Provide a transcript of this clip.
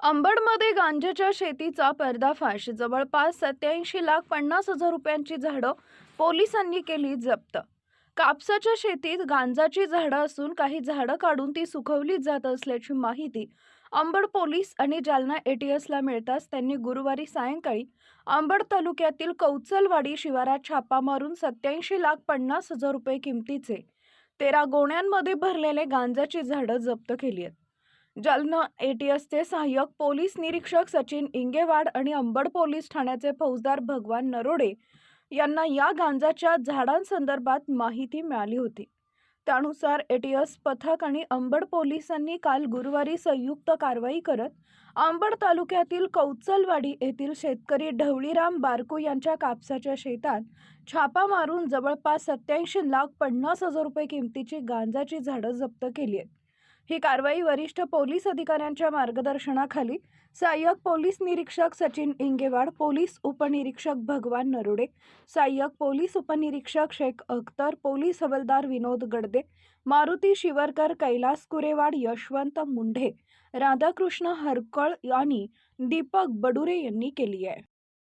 अंबडमध्ये गांजाच्या शेतीचा पर्दाफाश. जवळपास सत्याऐंशी लाख पन्नास हजार रुपयांची झाडं पोलिसांनी केली जप्त. कापसाच्या शेतीत गांजाची झाडं असून काही झाडं काढून ती सुकवली जात असल्याची माहिती अंबड पोलीस आणि जालना एटीएसला मिळताच त्यांनी गुरुवारी सायंकाळी अंबड तालुक्यातील कौचलवाडी शिवारात छापा मारून सत्याऐंशी लाख पन्नास हजार रुपये किमतीचे तेरा गोण्यांमध्ये भरलेले गांजाची झाडं जप्त केली आहेत. जालना एटीएसचे सहाय्यक पोलीस निरीक्षक सचिन इंगेवाड आणि अंबड पोलीस ठाण्याचे फौजदार भगवान नरोडे यांना या गांजाच्या झाडांसंदर्भात माहिती मिळाली होती. त्यानुसार एटीएस पथक आणि अंबड पोलिसांनी काल गुरुवारी संयुक्त कारवाई करत अंबड तालुक्यातील कौचलवाडी येथील शेतकरी ढवळीराम बारकू यांच्या कापसाच्या शेतात छापा मारून जवळपास सत्याऐंशी लाख पन्नास हजार रुपये किमतीची गांजाची झाडं जप्त केली आहेत. ही कारवाई वरिष्ठ पोलीस अधिकाऱ्यांच्या मार्गदर्शनाखाली सहाय्यक पोलीस निरीक्षक सचिन इंगेवाड पोलीस उपनिरीक्षक भगवान नरोडे सहाय्यक पोलीस उपनिरीक्षक शेख अख्तर पोलीस हवलदार विनोद गडदे मारुती शिवरकर कैलास कुरेवाड यशवंत मुंढे राधाकृष्ण हरकळ आणि दीपक बडुरे यांनी केली आहे.